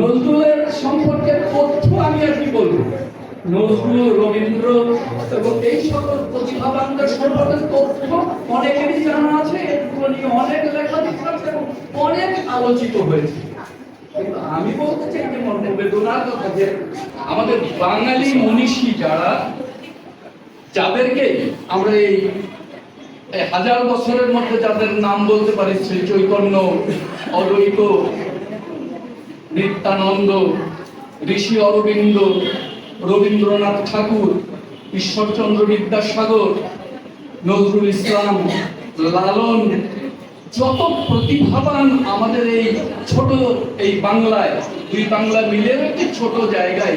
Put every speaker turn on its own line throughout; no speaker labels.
নজরুলের সম্পর্কে তথ্য আমি বলব? নজরুল, রবীন্দ্র এবং এই সকল প্রতিভাবানদের সম্পর্কে তথ্য অনেকেরই জানা আছে, এগুলো নিয়ে অনেক অনেক আলোচিত হয়েছে। কিন্তু আমি বলতে চাই যে কথা যে আমাদের বাঙালি মনীষী যারা, যাদেরকে আমরা এই হাজার বছরের মধ্যে যাদের নাম বলতে পারি, শ্রী চৈতন্য, অদ্বৈত নিত্যানন্দ, ঋষি অরবিন্দ, রবীন্দ্রনাথ ঠাকুর, ঈশ্বরচন্দ্র বিদ্যাসাগর, নজরুল ইসলাম, লালন, যত প্রতিভাবান আমাদের এই ছোট এই বাংলায়, দুই বাংলা মিলে একটি ছোট জায়গায়,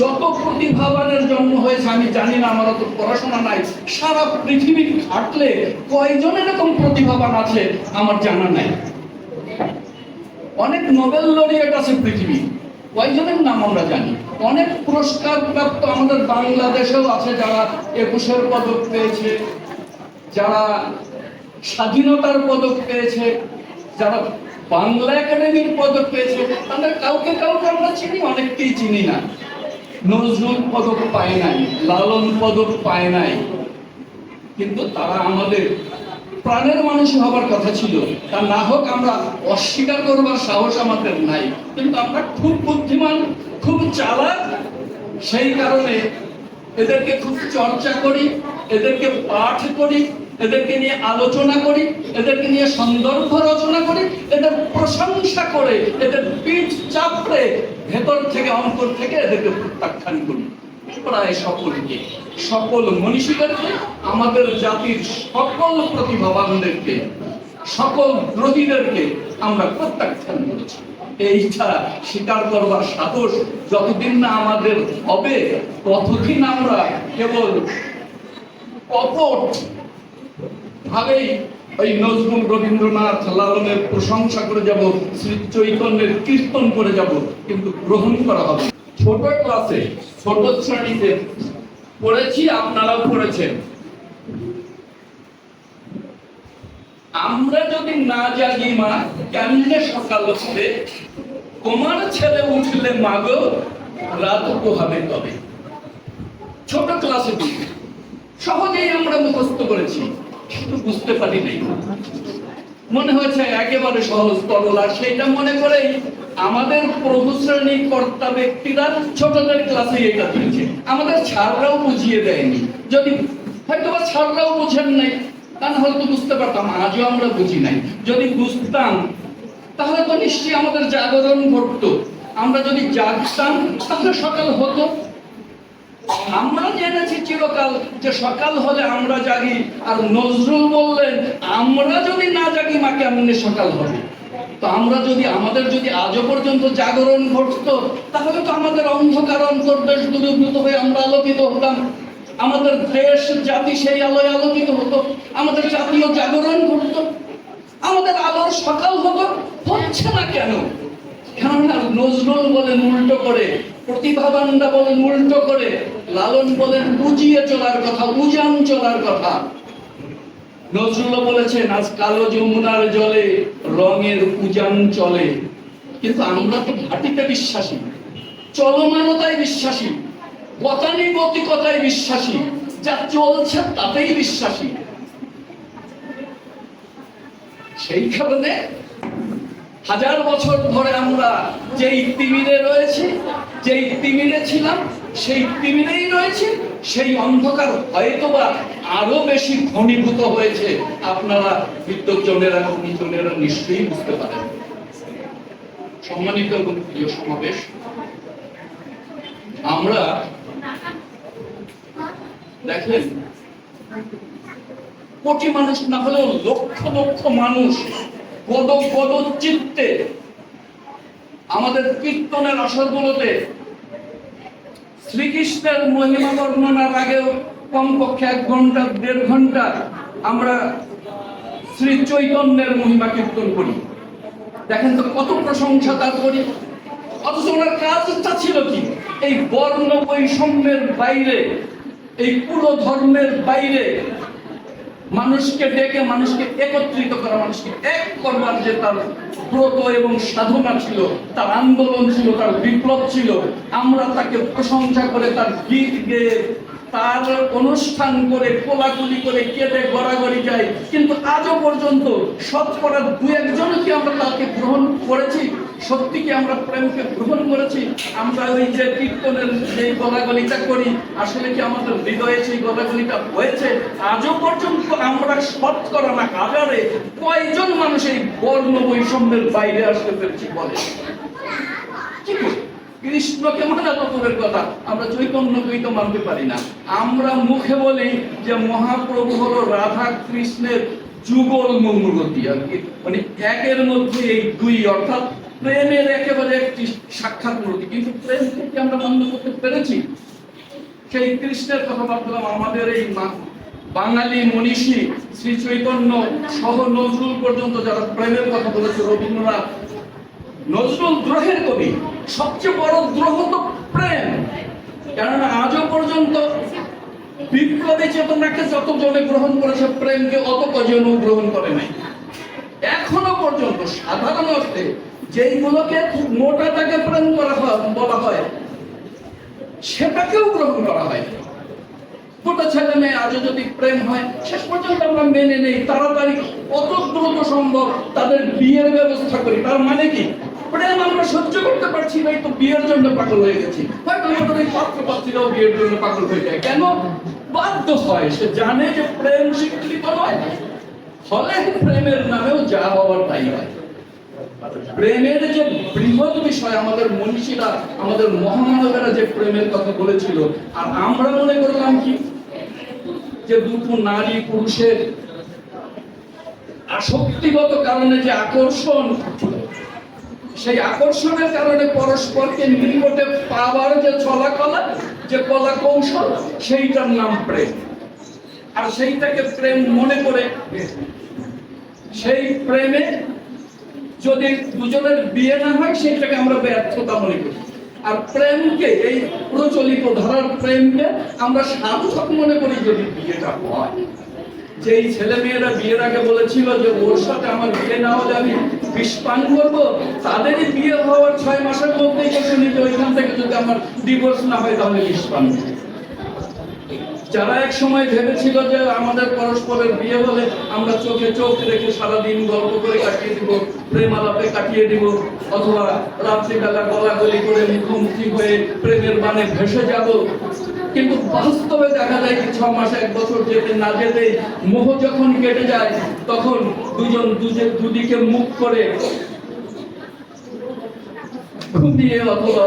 যত প্রতিভাবানের জন্ম হয়েছে, আমি জানি না, আমার তো পড়াশোনা নাই, সারা পৃথিবী ঘাটলে কয়জন এরকম প্রতিভাবান আছে, আমার জানা নাই। অনেক নোবেল লরিয়েট আছে পৃথিবী। কয়জনের নাম আমরা জানি? অনেক পুরস্কার প্রাপ্ত আমাদের বাংলাদেশেও আছে যারা একুশের পদক পেয়েছে, যারা স্বাধীনতার পদক পেয়েছে, যারা বাংলা একাডেমির পদক পেয়েছে। তাদের কাউকে কাউকে আমরা চিনি, অনেককেই চিনি না। নজরুল পদক পায় নাই, লালন পদক পায় নাই। কিন্তু তারা আমাদের প্রাণের মানুষ হবার কথা ছিল। তা না হোক আমরা অস্বীকার করবার সাহস আমাদের নাই। কিন্তু আমরা খুব বুদ্ধিমান, খুব চালাক। সেই কারণে এদেরকে খুব চর্চা করি, এদেরকে পাঠ করি, এদেরকে নিয়ে আলোচনা করি, এদেরকে নিয়ে সন্দর্ভ রচনা করি, এদের প্রশংসা করে, এদের পিঠ চাপড়ে ভেতর থেকে অন্তর থেকে এদেরকে প্রত্যাখ্যান করি। প্রায় সকলকে সকল মনীষীদেরকে আমাদের জাতির সকল প্রতিভাবানদেরকে, সকল দ্রোহীদেরকে আমরা প্রত্যাখ্যান করেছি। এইটা স্বীকার করবার সাহস যতদিন না আমাদের হবে, ততদিন আমরা কেবল কপট ভাবেই ওই নজরুল রবীন্দ্রনাথ লালনের প্রশংসা করে যাব শ্রী চৈতন্যের কীর্তন করে যাব, কিন্তু গ্রহণ করা হবে ছোট ক্লাসে ছোট শ্রেণীতে। পড়েছি, আপনারাও পড়েছেন। আমরা যদি না জাগি মা, কেমনে সকাল হচ্ছে? তোমার ছেলে উঠলে মাগো রাত পোহাবে তবে। ছোট ক্লাসে সহজেই আমরা মুখস্থ করেছি, কিন্তু বুঝতে পারি নাই মনে হয়েছে একেবারে সহজ তরল, আর সেটা মনে করেই আমাদের প্রভু শ্রেণি কর্তা ব্যক্তিরা ছোটদের ক্লাসে এটা দিয়েছে। আমাদের ছাড়রাও বুঝিয়ে দেয়নি। যদি হয়তো বা ছাড়রাও বুঝেন নাই, তা না হয়তো বুঝতে পারতাম, আজও আমরা বুঝি নাই। যদি বুঝতাম, তাহলে তো নিশ্চয়ই আমাদের জাগরণ ঘটতো। আমরা যদি জাগতাম, তাহলে সকাল হতো। আমরা জেনেছি চিরকাল যে সকাল হলে আমরা জাগি, আর নজরুল বললেন, আমরা যদি না জাগি, মা, কেমনে সকাল হবে? তো আমরা যদি, আমাদের যদি আজও পর্যন্ত জাগরণ ঘটতো, তাহলে তো আমাদের অন্ধকার অন্তর্দেশ দূরীভূত হয়ে আমরা আলোকিত হতাম। আমাদের দেশ, জাতি সেই আলোয় আলোকিত হতো। আমাদের জাতীয় জাগরণ ঘটতো। আমাদের আলোর সকাল হতো। হচ্ছে না কেন? কেননা নজরুল বলেন উল্টো করে প্রতিভাবানরা বলেন উল্টো করে, লালন বলেন বুঝিয়ে চলার কথা, উজান চলার কথা। নজরুল বলেছেন, আজ কালো যমুনার জলে রঙের উজান চলে। কিন্তু আমরা তো ঘাটিতে বিশ্বাসী। চলমানতায় বিশ্বাসী। গতানুগতিকতায় বিশ্বাসী। যা চলছে তাতেই বিশ্বাসী। সেই কারণে হাজার বছর ধরে আমরা যেই তিমিরে রয়েছি, যেই তিমিরে ছিলাম, সেই তিমিরেই রয়েছে। সেই অন্ধকার হয়তোবা আরও বেশি ঘনীভূত হয়েছে। আপনারা বিদ্যজনেরা গুণীজনেরা নিশ্চয়ই বুঝতে পারেন। সম্মানিত এবং প্রিয় সমাবেশ, আমরা দেখেন, কোটি মানুষ না হলেও লক্ষ লক্ষ মানুষ পদ পদ চিত্তে আমাদের কীর্তনের আসরগুলোতে শ্রীকৃষ্ণের মহিমা বর্ণনার আগেও কমপক্ষে এক ঘণ্টা, দেড় ঘণ্টা আমরা শ্রী চৈতন্যের মহিমা কীর্তন করি। দেখেন তো কত প্রশংসা তার করি। অথচ ওনার কাজটা ছিল কি? এই বর্ণ বৈষম্যের বাইরে, এই পুরো ধর্মের বাইরে মানুষকে ডেকে মানুষকে একত্রিত করা, মানুষকে এক করবার যে তার ব্রত এবং সাধনা ছিল, তার আন্দোলন ছিল, তার বিপ্লব ছিল, আমরা তাকে প্রশংসা করে তার গীত গেয়ে তার অনুষ্ঠান করে কোলাকুলি করে, কেটে, গড়াগড়ি যায়। কিন্তু আজও পর্যন্ত শতকরা দু একজন কি আমরা তাকে গ্রহণ করেছি? সত্যি কি আমরা প্রেমকে গ্রহণ করেছি? আমরা ওই যে কীর্তনের যে গলাগলিটা করি, আসলে কি আমাদের হৃদয়ে সেই গলাগলিটা হয়েছে? আজও পর্যন্ত আমরা শতকরা না, হাজারে কয়জন মানুষ এই বর্ণ বৈষম্যের বাইরে আসতে পেরেছি বলে? কি? কৃষ্ণকে মানা তো দূরের কথা। আমরা চৈতন্যকেই তো মানতে পারি না। আমরা মুখে বলি যে মহাপ্রভু হলো রাধা কৃষ্ণের যুগল মঙ্গলতী আর কি। মানে একের মধ্যে এই দুই, অর্থাৎ প্রেমের একেবারে একটি সাক্ষাৎ মূর্তি কিন্তু প্রেম থেকে আমরা মান্য করতে পেরেছি? সেই কৃষ্ণের কথা ভাবলাম আমাদের এই বাঙালি মনীষী শ্রী চৈতন্য সহ নজরুল পর্যন্ত যারা প্রেমের কথা বলেছে, রবীন্দ্রনাথ নজরুল দ্রোহের কবি। সবচেয়ে বড় দ্রোহ তো প্রেম। কেননা আজও পর্যন্ত বিপ্লবী চেতনাকে যত জনে গ্রহণ করেছে, প্রেমকে অত কজন গ্রহণ করে নাই। এখনও পর্যন্ত সাধারণ অর্থে যেইগুলোকে মোটা তাকে প্রেম করা হয়, বলা হয়, সেটাকেও গ্রহণ করা হয়। গোটা ছেলে মেয়ে আজও যদি প্রেম হয়, শেষ পর্যন্ত আমরা মেনে নেই। তাড়াতাড়ি অত দ্রুত সম্ভব তাদের বিয়ের ব্যবস্থা করি। তার মানে কি? প্রেম আমরা সহ্য করতে পারছি না তো বিয়ের জন্য পাগল হয়ে গেছি। হয়তো আমাদের এই পাত্র পাত্রীরাও বিয়ের জন্য পাগল হয়ে যায়। কেন? বাধ্য হয়, সে জানে যে প্রেম স্বীকৃত নয়। ফলে প্রেমের নামেও যা হওয়ার তাই হয়। প্রেমের যে বৃহৎ বিষয়, আমাদের মনীষীরা আমাদের মহামানবেরা যে প্রেমের কথা বলেছিল, আর আমরা মনে করলাম কি? যে দুটো নারী পুরুষের আসক্তিগত কারণে যে আকর্ষণ সেই আকর্ষণের কারণে পরস্পরকে নিকটে পাওয়ার যে চলাকলা, যে কলা কৌশল সেইটার নাম প্রেম। আর সেইটাকে প্রেম মনে করে সেই প্রেমে যদি দুজনের বিয়ে না হয় সেটাকে আমরা ব্যর্থতা মনে করি। আর প্রেমকে, এই প্রচলিত ধারার প্রেমকে আমরা সার্থক মনে করি যদি বিয়েটা হয়। যেই ছেলে মেয়েরা বিয়ের আগে বলেছিল যে ওর সাথে আমার বিয়ে না হলে আমি বিষ পান করব, তাদেরই বিয়ে হওয়ার ছয় মাসের মধ্যেই কিন্তু যে ওইখান থেকে যদি আমার ডিভোর্স না হয় তাহলে বিষ পান করব। যারা এক সময় ভেবেছিল যে আমাদের পরস্পরের বিয়ে হলে আমরা চোখে চোখ রেখে সারাদিন গল্প করে কাটিয়ে দিব, প্রেম আলাপে কাটিয়ে দিব, অথবা রাত্রিবেলা গলাগলি করে মুখোমুখি হয়ে প্রেমের বানে ভেসে যাব কিন্তু বাস্তবে দেখা যায় কি ছ মাস, এক বছর যেতে না যেতে মোহ যখন কেটে যায়, তখন দুজন দুজে দুদিকে মুখ করে ঘুমিয়ে অথবা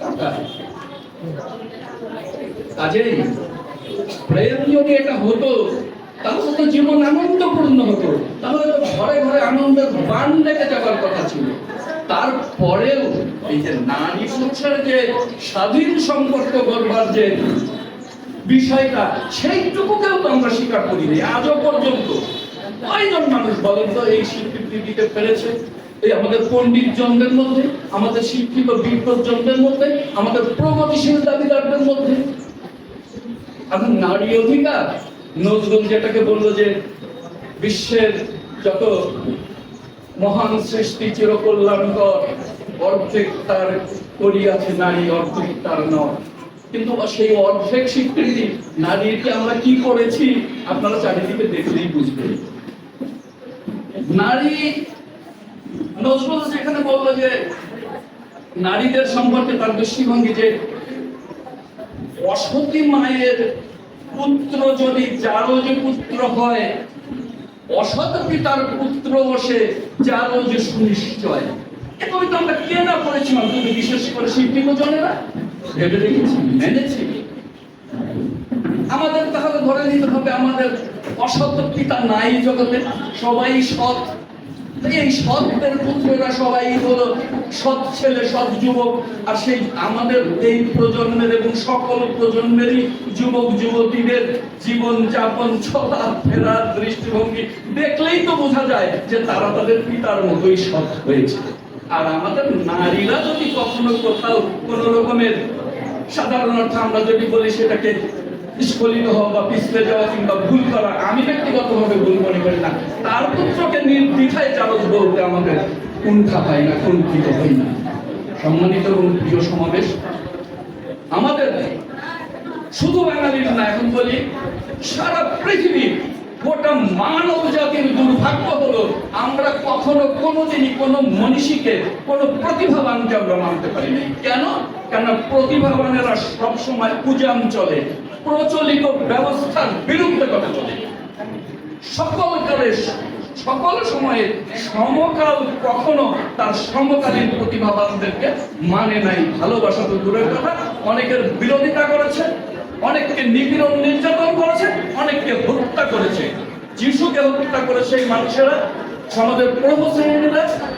কাটায়। কাজেই প্রেম যদি এটা হতো, তাহলে তো জীবন আনন্দপূর্ণ হতো। তাহলে তো ঘরে ঘরে আনন্দের বান কথা ছিল। তারপরেও এই যে নারী পুরুষের যে স্বাধীন সম্পর্ক করবার যে বিষয়টা, সেইটুকুকেও তো আমরা স্বীকার করিনি, আজও পর্যন্ত। কয়জন মানুষ বলেন তো, এই স্বীকৃতি দিতে পেরেছে? এই আমাদের পণ্ডিত জনদের মধ্যে, আমাদের শিক্ষিত বিপ্লব জনদের মধ্যে, আমাদের প্রগতিশীল দাবিদারদের মধ্যে। এখন নারী অধিকার? নজরুল যেটাকে বলল যে বিশ্বের যত মহান সৃষ্টি চিরকল্যাণকর, অর্ধেক তার করিয়াছে নারী, অর্ধেক তার নয় কিন্তু সেই অর্ধেক স্বীকৃতি নারীকে আমরা কি করেছি? আপনারা চারিদিকে দেখলেই বুঝবেন। নারী, নজরুল যেখানে বলল যে নারীদের সম্পর্কে তার দৃষ্টিভঙ্গি যে অসতী মায়ের পুত্র যদি যে পুত্র হয় অসৎ পিতার পুত্র বসে যারও যে সুনিশ্চয়। এ কবিতা আমরা কে না পড়েছিলাম তুমি বিশেষ করে শিক্ষিত জনেরা ভেবে রেখেছি মেনেছি। আমাদের তাহলে ধরে নিতে হবে, আমাদের অসৎ পিতা নাই জগতে, সবাই সৎ। এই সৎদের পুত্ররা সবাই হলো সৎ ছেলে, সৎ যুবক। আর সেই আমাদের এই প্রজন্মের এবং সকল প্রজন্মেরই যুবক, যুবতীদের জীবন যাপন চলা ফেরার দৃষ্টিভঙ্গি দেখলেই তো বোঝা যায় যে তারা তাদের পিতার মতোই সৎ হয়েছে। আর আমাদের নারীরা যদি কখনো কোথাও কোন রকমের সাধারণ অর্থে আমরা যদি বলি সেটাকে স্খলিত হওয়া বা পিছলে যাওয়া কিংবা ভুল করা, আমি ব্যক্তিগতভাবে ভুল মনে করি না। তার পুত্রকে নির্দ্বিধায় চালক বলতে আমাদের কুণ্ঠা হয় না, কুণ্ঠিত হই না। সম্মানিত এবং প্রিয় সমাবেশ, আমাদের শুধু বাঙালির না, এখন বলি সারা পৃথিবীর গোটা মানব জাতির দুর্ভাগ্য হলো আমরা কখনো কোনোদিনই কোনো মনীষীকে, কোনো প্রতিভাবানকে আমরা মানতে পারি নাই। কেন? কেন প্রতিভাবানেরা সবসময় উজান চলে প্রচলিত ব্যবস্থার বিরুদ্ধে কথা চলে। সকল কালে সকল সময়ে সমকাল কখনো তার সমকালীন প্রতিভাবানদেরকে মানে নাই। ভালোবাসা তো দূরের কথা। অনেকের বিরোধিতা করেছে, অনেককে নিপীড়ন, নির্যাতন করেছে, অনেককে হত্যা করেছে। যিশুকে হত্যা করেছে এই মানুষেরা, সমাজের প্রভু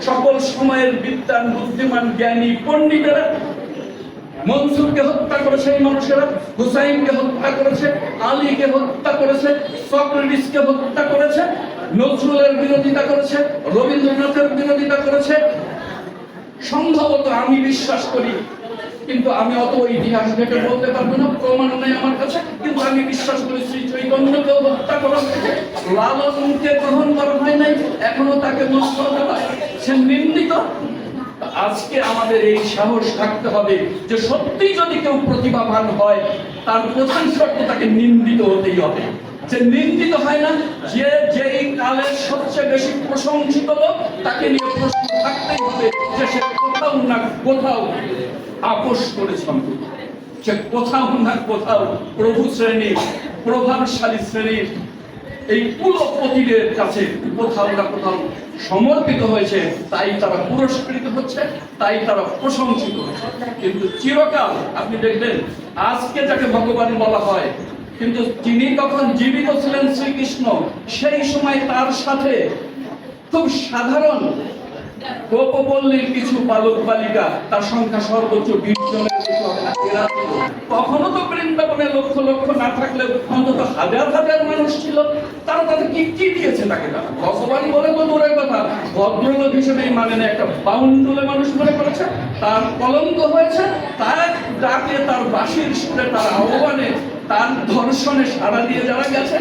সকল সময়ের বিদ্যান, বুদ্ধিমান, জ্ঞানী, পণ্ডিতেরা মনসুরকে হত্যা করেছে এই মানুষেরা, হুসাইনকে হত্যা করেছে, আলীকে হত্যা করেছে, সক্রেটিসকে হত্যা করেছে, নজরুলের বিরোধিতা করেছে, রবীন্দ্রনাথের বিরোধিতা করেছে। সম্ভবত আমি বিশ্বাস করি, কিন্তু আমি অত ইতিহাস ঘেটে বলতে পারব না, প্রমাণ নেই আমার কাছে, কিন্তু আমি বিশ্বাস করি শ্রী চৈতন্যকেও হত্যা করা হয়েছে। লালনকে গ্রহণ করা হয় নাই, এখনও তাকে নষ্ট করা সে নিন্দিত আজকে আমাদের এই সাহস থাকতে হবে যে সত্যি যদি কেউ প্রতিভাবান হয়, তার প্রধান শর্ত তাকে নিন্দিত হতেই হবে যে নিন্দিত হয় না, যে যেই কালের সবচেয়ে বেশি প্রশংসিত লোক, তাকে নিয়ে প্রশ্ন থাকতেই হবে যে সে কোথাও না কোথাও আপোষ করেছে অন্তত। সে কোথাও না কোথাও প্রভু শ্রেণির, প্রভাবশালী শ্রেণির এই কুলপতিদের কাছে কোথাও না কোথাও সমর্পিত হয়েছে, তাই তারা পুরস্কৃত হচ্ছে, তাই তারা প্রশংসিত হচ্ছে। কিন্তু চিরকাল, আপনি দেখবেন, আজকে যাকে ভগবান বলা হয়, কিন্তু তিনি তখন জীবিত ছিলেন শ্রীকৃষ্ণ, সেই সময় তার সাথে খুব সাধারণ কিছু বালক বালিকা, তার সংখ্যা সর্বোচ্চ বিশ জনের এরা তো বৃন্দাবনে লক্ষ লক্ষ না থাকলে অন্তত হাজার হাজার মানুষ ছিল। তারা তাদের কি কি দিয়েছে তাকে তারা? বলে তো দূরের কথা। ভদ্রলোক হিসেবেই মানে না একটা মানুষ মনে করেছে। তার কলঙ্ক হয়েছে, তার ডাকে, তার বাঁশির সুরে, তার আহ্বানে, তার ধর্ষণে সাড়া দিয়ে যারা গেছে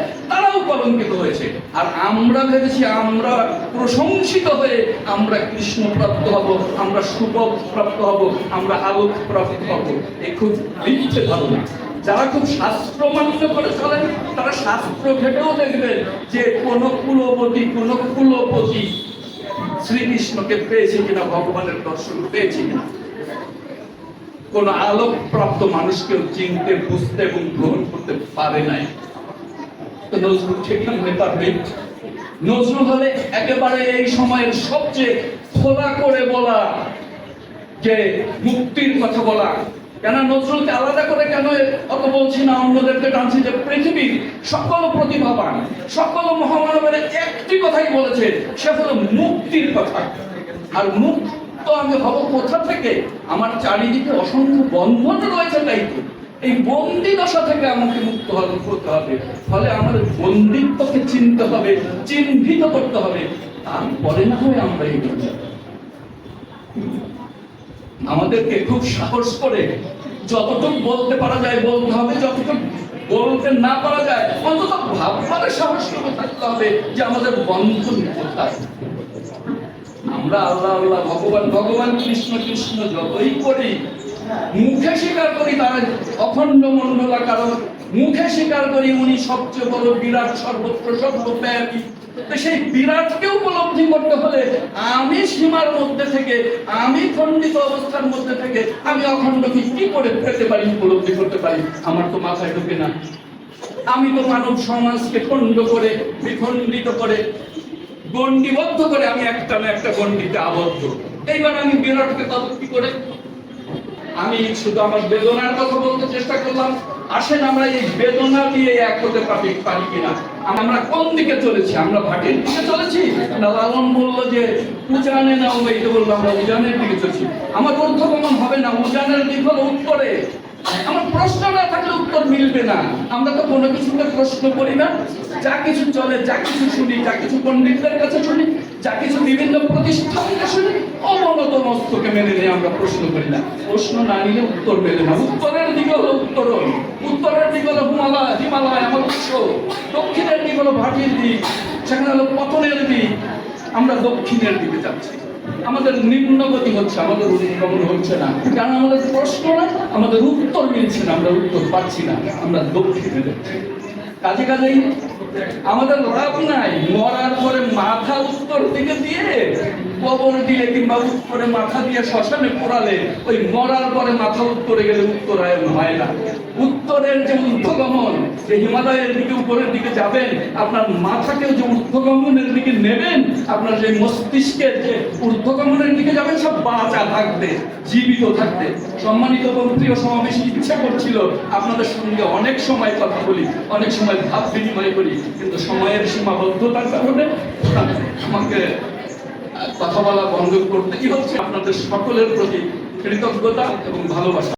কলঙ্কিত হয়েছে। আর আমরা ভেবেছি আমরা প্রশংসিত হয়ে আমরা কৃষ্ণ প্রাপ্ত হব, আমরা সুপথ প্রাপ্ত হব, আমরা আলোক প্রাপ্ত হব। এই খুব লিখতে ধারণা যারা খুব শাস্ত্র মান্য করে চলেন, তারা শাস্ত্র ঘেটেও দেখবেন যে কোন কুলপতি কোন কুলপতি শ্রীকৃষ্ণকে পেয়েছে কিনা, ভগবানের দর্শন পেয়েছে কিনা। কোন আলোক প্রাপ্ত মানুষকেও চিনতে, বুঝতে এবং গ্রহণ করতে পারে নাই। তো নজরুল সেখানে হতে পারবে। নজরুল হলে একেবারে এই সময়ের সবচেয়ে খোলা করে বলা যে মুক্তির কথা বলা। কেন নজরুলকে আলাদা করে কেন অত বলছি না? অন্যদেরকে টানছি যে পৃথিবীর সকল প্রতিভাবান, সকল মহামানবের একটি কথাই বলেছে, সে হলো মুক্তির কথা। আর মুক্ত আমি হব কোথা থেকে? আমার চারিদিকে অসংখ্য বন্ধন রয়েছে তাই তো। এই বন্দি দশা থেকে আমাকে মুক্ত হতে হবে। ফলে আমাদের বন্দিত্বকে চিনতে হবে, চিহ্নিত করতে হবে। তারপরে না হয় আমরা যাব। আমাদেরকে খুব সাহস করে যতটুকু বলতে পারা যায় বলতে হবে, যতটুকু বলতে না পারা যায় অন্তত ভাববার সাহস করে থাকতে হবে যে আমাদের বন্ধন কোথায়। আমরা আল্লাহ আল্লাহ, ভগবান ভগবান, কৃষ্ণ কৃষ্ণ, যতই করি মুখে স্বীকার করি তার অখণ্ড মন্ডলা কারণ মুখে স্বীকার করি উনি সবচেয়ে বড় বিরাট, সর্বত্র সর্বব্যাপী তো সেই বিরাটকে উপলব্ধি করতে হলে আমি সীমার মধ্যে থেকে, আমি খণ্ডিত অবস্থার মধ্যে থেকে, আমি অখণ্ডকে কি করে পেতে পারি, উপলব্ধি করতে পারি? আমার তো মাথায় ঢোকে না। আমি তো মানব সমাজকে খণ্ড করে, বিখণ্ডিত করে, গণ্ডিবদ্ধ করে আমি একটা না একটা গণ্ডিতে আবদ্ধ। এইবার আমি বিরাটকে পাবো কি করে আমি শুধু আমার বেদনার কথা বলতে চেষ্টা করলাম। আসেন আমরা এই বেদনা দিয়ে এক হতে পারি পারি কিনা? আমরা কোন দিকে চলেছি? আমরা ভাটির দিকে চলেছি? না লালন বলল যে উজানে না বলল আমরা উজানের দিকে চলছি। আমার ঊর্ধ্বগমন হবে না, উজানের দিক হলো উত্তরে আমার প্রশ্ন না থাকলে উত্তর মিলবে না। আমরা তো কোনো প্রশ্ন করি না। যা কিছু চলে, যা কিছু শুনি, যা কিছু পণ্ডিতদের কাছে শুনি, যা কিছু বিভিন্ন প্রতিষ্ঠান থেকে শুনি মস্তকে মেনে নিয়ে আমরা প্রশ্ন করি না। প্রশ্ন না নিলে উত্তর মেলে না। উত্তরের দিকে হলো উত্তরণ। উত্তরের দিকে হলো হিমালয় হিমালয় আমার উৎস। দক্ষিণের দিক হলো ভাটির দিক। সেখানে হলো পতনের দিক। আমরা দক্ষিণের দিকে যাচ্ছি। আমাদের নিম্নগতি হচ্ছে, আমাদের উদ্গমন হচ্ছে না। কারণ আমাদের প্রশ্ন না, আমাদের উত্তর মিলছে না, আমরা উত্তর পাচ্ছি না, আমরা দক্ষিণে যাচ্ছি। কাজে কাজেই আমাদের লাভ নাই, মরার পরে মাথা উত্তর দিকে দিয়ে কবর দিলে কিংবা উত্তরে মাথা দিয়ে শ্মশানে ওই মরার পরে মাথা উত্তরে গেলে উত্তরায়ণ হয় না। উত্তরের যে যে হিমালয়ের দিকে উপরের দিকে যাবেন, আপনার মাথাকেও যে দিকে নেবেন, আপনার যে মস্তিষ্কের যে ঊর্ধ্বগমনের দিকে যাবেন, সব বাঁচা থাকবে, জীবিত থাকতে সম্মানিত এবং প্রিয় সমাবেশ, ইচ্ছা করছিল আপনাদের সঙ্গে অনেক সময় কথা বলি, অনেক সময় ভাব বিনিময় করি, কিন্তু সময়ের সীমাবদ্ধতার কারণে আমাকে কথা বলা বন্ধ করতে কি হচ্ছে? আপনাদের সকলের প্রতি কৃতজ্ঞতা এবং ভালোবাসা।